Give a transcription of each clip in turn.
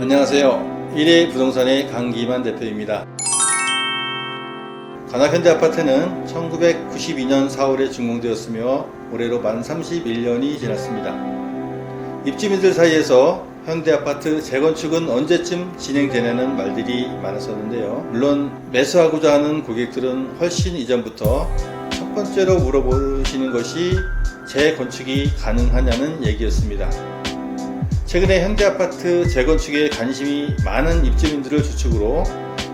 안녕하세요. 1회 부동산의 강기만 대표입니다. 관악현대 아파트는 1992년 4월에 준공되었으며 올해로 만 31년이 지났습니다. 입주민들 사이에서 현대 아파트 재건축은 언제쯤 진행되냐는 말들이 많았었는데요. 물론 매수하고자 하는 고객들은 훨씬 이전부터 첫 번째로 물어보시는 것이 재건축이 가능하냐는 얘기였습니다. 최근에 현대아파트 재건축에 관심이 많은 입주민들을 주축으로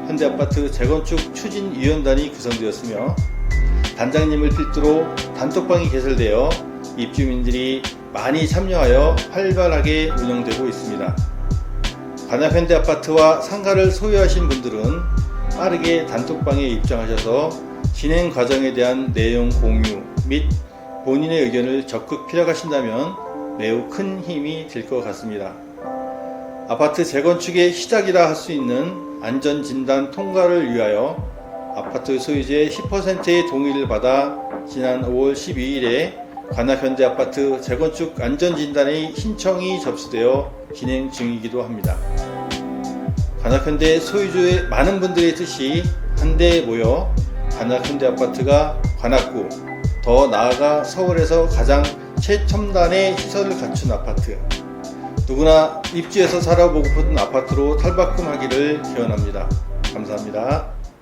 현대아파트 재건축 추진위원단이 구성되었으며 단장님을 필두로 단톡방이 개설되어 입주민들이 많이 참여하여 활발하게 운영되고 있습니다. 관악현대 아파트와 상가를 소유하신 분들은 빠르게 단톡방에 입장하셔서 진행 과정에 대한 내용 공유 및 본인의 의견을 적극 필요하신다면 매우 큰 힘이 될 것 같습니다. 아파트 재건축의 시작이라 할 수 있는 안전진단 통과를 위하여 아파트 소유주의 10%의 동의를 받아 지난 5월 12일에 관악현대 아파트 재건축 안전진단의 신청이 접수되어 진행 중이기도 합니다. 관악현대 소유주의 많은 분들의 뜻이 한데 모여 관악현대 아파트가 관악구 더 나아가 서울에서 가장 최첨단의 시설을 갖춘 아파트 누구나 입주해서 살아보고픈 아파트로 탈바꿈하기를 기원합니다. 감사합니다.